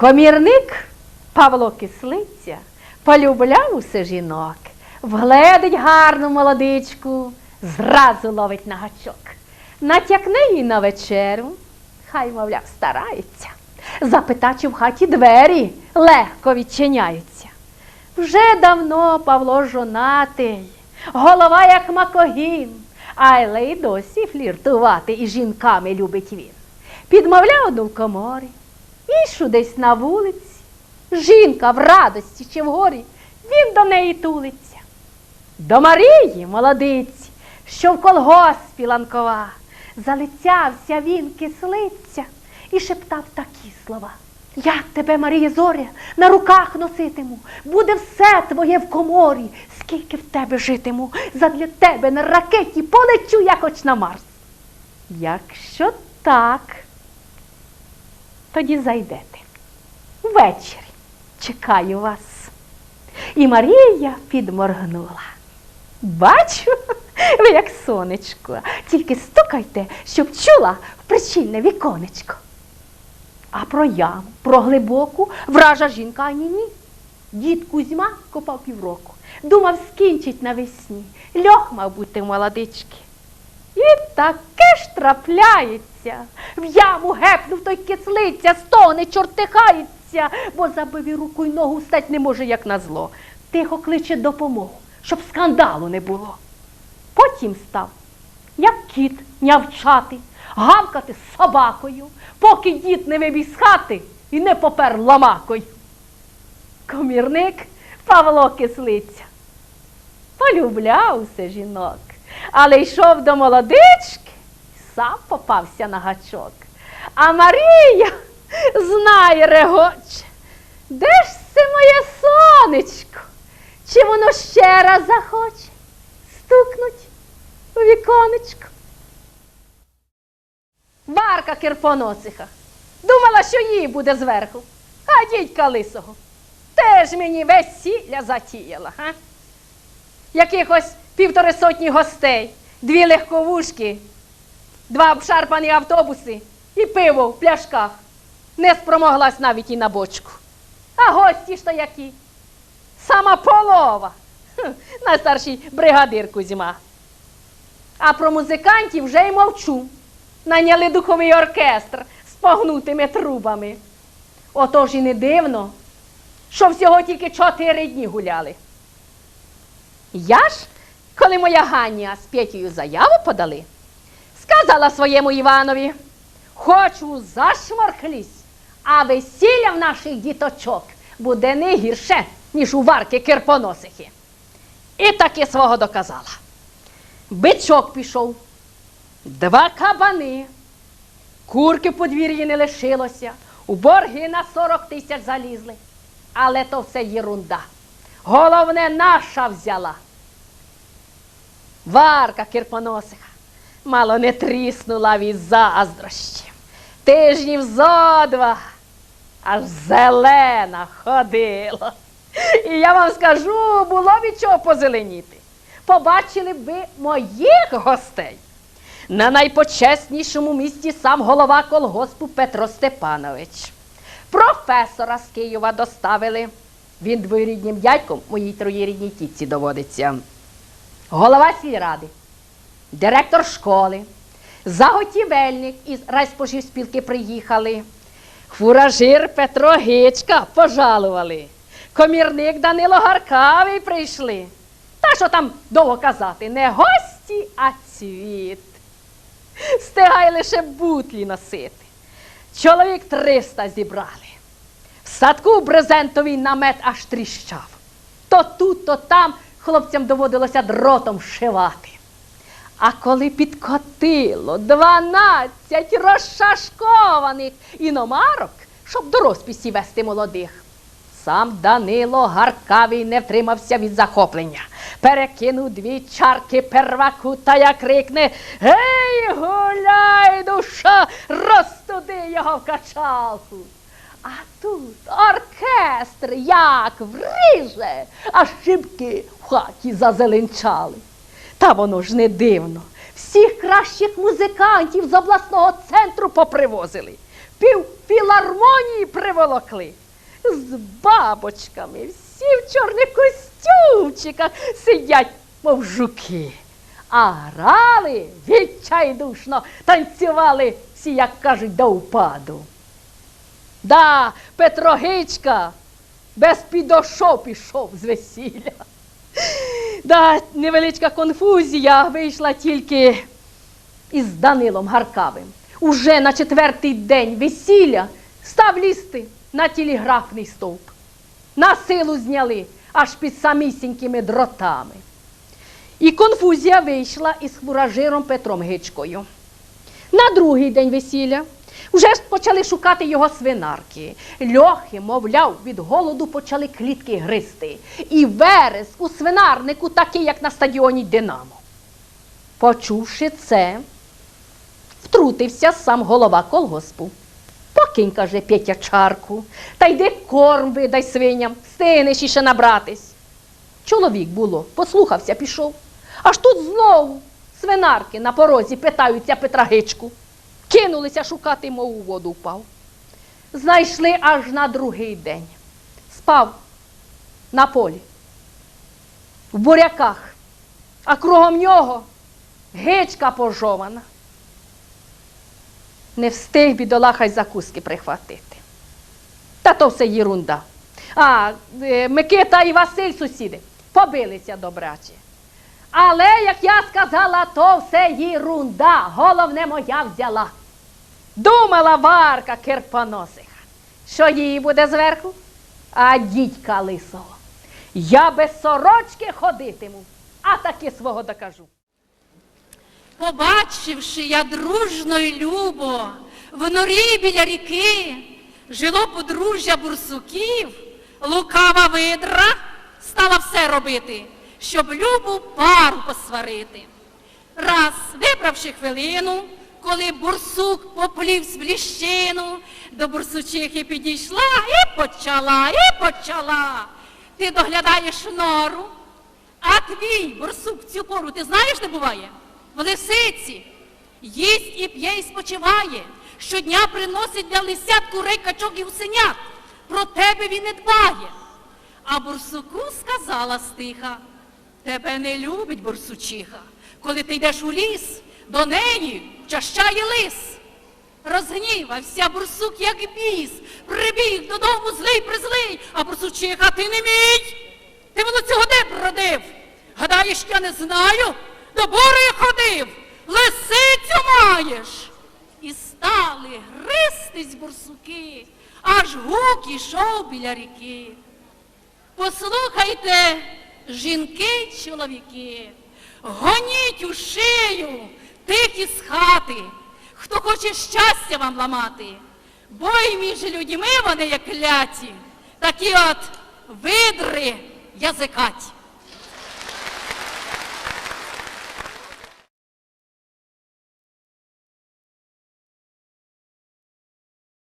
Комірник Павло Кислиця полюбляв усе жінок, вгледить гарну молодичку, зразу ловить на гачок. Натякне їй на вечерю, хай, мовляв, старається. Запита, чи в хаті двері легко відчиняються. Вже давно Павло жонатий, голова як макогін, але й досі фліртувати із жінками любить він. Підмовляв одну в коморі, іншу десь на вулиці. Жінка в радості чи в горі, він до неї тулиться. До Марії, молодиці, що в колгоспі ланкова, залицявся він кислиця і шептав такі слова. Я тебе, Марія Зоря, на руках носитиму, буде все твоє в коморі, скільки в тебе житиму, задля тебе на ракеті полечу я хоч на Марс. Якщо так, тоді зайдете. Ввечері чекаю вас. І Марія підморгнула. Бачу, ви як сонечко, тільки стукайте, щоб чула в причинне віконечко. А про яму, про глибоку вража жінка ані ні. Дід Кузьма копав півроку. Думав, скінчить навесні. Льох мав бути молодички. І таке ж трапляється. В яму гепнув той кислиця, стоне, чортихається, бо забив і руку й ногу стать не може, як назло. Тихо кличе допомогу, щоб скандалу не було. Потім став, як кіт, нявчати, гавкати з собакою, поки дід не вибіг з хати і не попер ламакою. Комірник Павло Кислиця полюбляв усе жінок, але йшов до молодички, сам попався на гачок. А Марія знає регоче. Де ж це моє сонечко? Чи воно ще раз захоче стукнуть у віконечко? Варка кирпоносиха. Думала, що їй буде зверху. А дідька лисого. Теж мені весілля затіяла, га? Якихось півтори сотні гостей, дві легковушки, два обшарпані автобуси і пиво в пляшках. Не спромоглась навіть і на бочку. А гості ж то які? Сама полова. Хм, найстарший бригадир Кузьма. А про музикантів вже й мовчу. Наняли духовий оркестр з погнутими трубами. Отож і не дивно, що всього тільки чотири дні гуляли. Я ж, коли моя Ганя з Петєю заяву подали, сказала своєму Іванові, хочу зашморхлісь, а весілля в наших діточок буде не гірше, ніж у варки кирпоносихи. І таки свого доказала. Бичок пішов, два кабани, курки подвір'ї не лишилося, у борги на 40 тисяч залізли. Але то все єрунда. Головне, наша взяла. Варка кирпоносиха мало не тріснула від заздрощів. Тижнів зо два аж зелена ходила. І я вам скажу, було від чого позеленіти. Побачили б ви моїх гостей. На найпочеснішому місці сам голова колгоспу Петро Степанович. Професора з Києва доставили. Він двоюріднім дядьком моїй троєрідній тітці доводиться. Голова сільради, директор школи, заготівельник із райспоживспілки приїхали. Фуражир Петро Гичка пожалували. Комірник Данило Гаркавий прийшли. Та що там довго казати, не гості, а цвіт. Встигай лише бутлі носити. Чоловік 300 зібрали. В садку брезентовий намет аж тріщав. То тут, то там хлопцям доводилося дротом шивати. А коли підкотило 12 розшашкованих іномарок, щоб до розписі вести молодих, сам Данило Гаркавий не втримався від захоплення. Перекинув дві чарки перваку та як крикне Гей, гуляй, душа, розтуди його в качалку. А тут оркестр як вриже, а шибки в хаті зазеленчали. Та воно ж не дивно. Всіх кращих музикантів з обласного центру попривозили. півфілармонії приволокли. З бабочками, всі в чорних костюмчиках сидять, мов жуки. А грали відчайдушно, танцювали всі, як кажуть, до впаду. Да, Петро Гичка без підошов пішов з весілля. Да, невеличка конфузія вийшла тільки із Данилом Гаркавим. Уже на четвертий день весілля став лізти на телеграфний стовп. На силу зняли аж під самісінькими дротами. І конфузія вийшла із фуражиром Петром Гичкою. На другий день весілля вже ж почали шукати його свинарки. Льохи, мовляв, від голоду почали клітки гризти. І верес у свинарнику такий, як на стадіоні Динамо. Почувши це, втрутився сам голова колгоспу. Покинь, каже Петя чарку, та йди корм видай свиням, стинеш іще набратись. Чоловік було, послухався, пішов. Аж тут знову свинарки на порозі питаються Петра Гичку. Кинулися шукати, мов у воду впав. Знайшли аж на другий день. Спав на полі, в буряках, а кругом нього гичка пожована. Не встиг бідолаха й закуски прихватити. Та то все єрунда. А, е, Микита і Василь сусіди побилися добряче. Але, як я сказала, то все єрунда. Головне моя взяла. Думала Варка Кирпоносиха, що її буде зверху, а дідька лисого. Я без сорочки ходитиму, а таки свого докажу. Побачивши я дружно й любо, в норі біля ріки жило подружжя бурсуків, лукава видра стала все робити, щоб любу пару посварити. Раз, вибравши хвилину, коли бурсук поплів з бліщину, до бурсучихи підійшла і почала, і почала. Ти доглядаєш нору, а твій борсук цю пору, ти знаєш, де буває? В лисиці. Їсть і п'є і спочиває. Щодня приносить для лисят курей, качок і гусенят. Про тебе він не дбає. А борсуку сказала стиха, тебе не любить борсучиха. Коли ти йдеш у ліс, до неї чащає лис. Розгнівався бурсук, як біс, прибіг додому злий призлий, а бурсучиха ти не мій. Ти воно цього де бродив? Гадаєш, я не знаю? До бори ходив, лисицю маєш. І стали гристись бурсуки, аж гук ішов біля ріки. Послухайте, жінки чоловіки, гоніть у шию тих із хати, хто хоче щастя вам ламати, бо й між людьми вони як кляті, такі от видри язикаті.